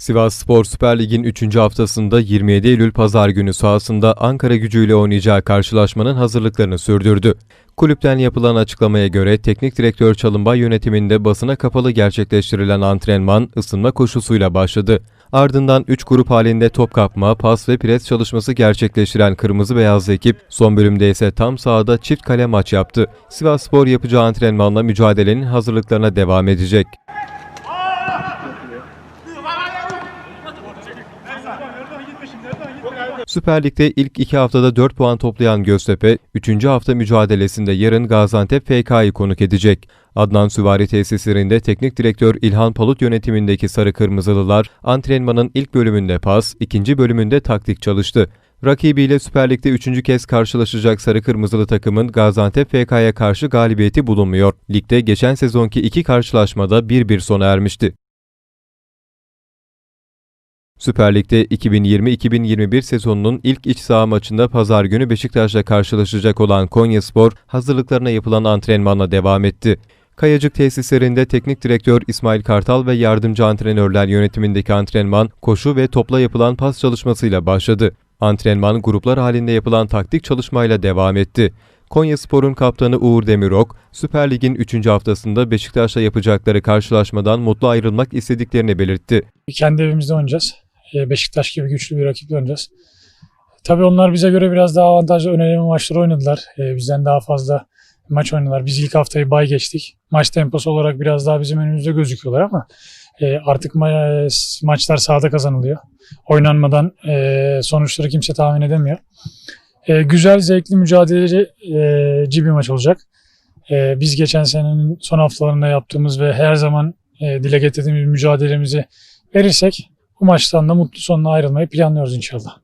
Sivas Spor Süper Lig'in 3. haftasında 27 Eylül Pazar günü sahasında Ankara gücüyle oynayacağı karşılaşmanın hazırlıklarını sürdürdü. Kulüpten yapılan açıklamaya göre teknik direktör Çalınbay yönetiminde basına kapalı gerçekleştirilen antrenman ısınma koşusuyla başladı. Ardından 3 grup halinde top kapma, pas ve pres çalışması gerçekleştiren kırmızı beyazlı ekip son bölümde ise tam sahada çift kale maç yaptı. Sivas Spor yapacağı antrenmanla mücadelenin hazırlıklarına devam edecek. Süper Lig'de ilk iki haftada 4 puan toplayan Göztepe, 3. hafta mücadelesinde yarın Gaziantep FK'yı konuk edecek. Adnan Süvari tesislerinde teknik direktör İlhan Palut yönetimindeki Sarı Kırmızılılar, antrenmanın ilk bölümünde pas, ikinci bölümünde taktik çalıştı. Rakibiyle Süper Lig'de üçüncü kez karşılaşacak Sarı Kırmızılı takımın Gaziantep FK'ya karşı galibiyeti bulunmuyor. Ligde geçen sezonki iki karşılaşmada 1-1 sona ermişti. Süper Lig'de 2020-2021 sezonunun ilk iç saha maçında pazar günü Beşiktaş'la karşılaşacak olan Konyaspor hazırlıklarına yapılan antrenmanla devam etti. Kayacık tesislerinde teknik direktör İsmail Kartal ve yardımcı antrenörler yönetimindeki antrenman koşu ve topla yapılan pas çalışmasıyla başladı. Antrenman gruplar halinde yapılan taktik çalışmayla devam etti. Konyaspor'un kaptanı Uğur Demirok, Süper Lig'in 3. haftasında Beşiktaş'la yapacakları karşılaşmadan mutlu ayrılmak istediklerini belirtti. Kendi evimizde oynayacağız. Ee, Beşiktaş gibi güçlü bir rakiple oynayacağız. Tabii onlar bize göre biraz daha avantajlı önemli maçlar oynadılar. Ee, Bizden daha fazla maç oynadılar. Biz ilk haftayı bay geçtik. Maç temposu olarak biraz daha bizim önümüzde gözüküyorlar ama e, artık ma- maçlar sahada kazanılıyor. Oynanmadan e, sonuçları kimse tahmin edemiyor. E, Güzel, zevkli, mücadeleci bir maç olacak. E, Biz geçen senenin son haftalarında yaptığımız ve her zaman e, dile getirdiğimiz mücadelemizi verirsek bu maçtan da mutlu sonuna ayrılmayı planlıyoruz inşallah.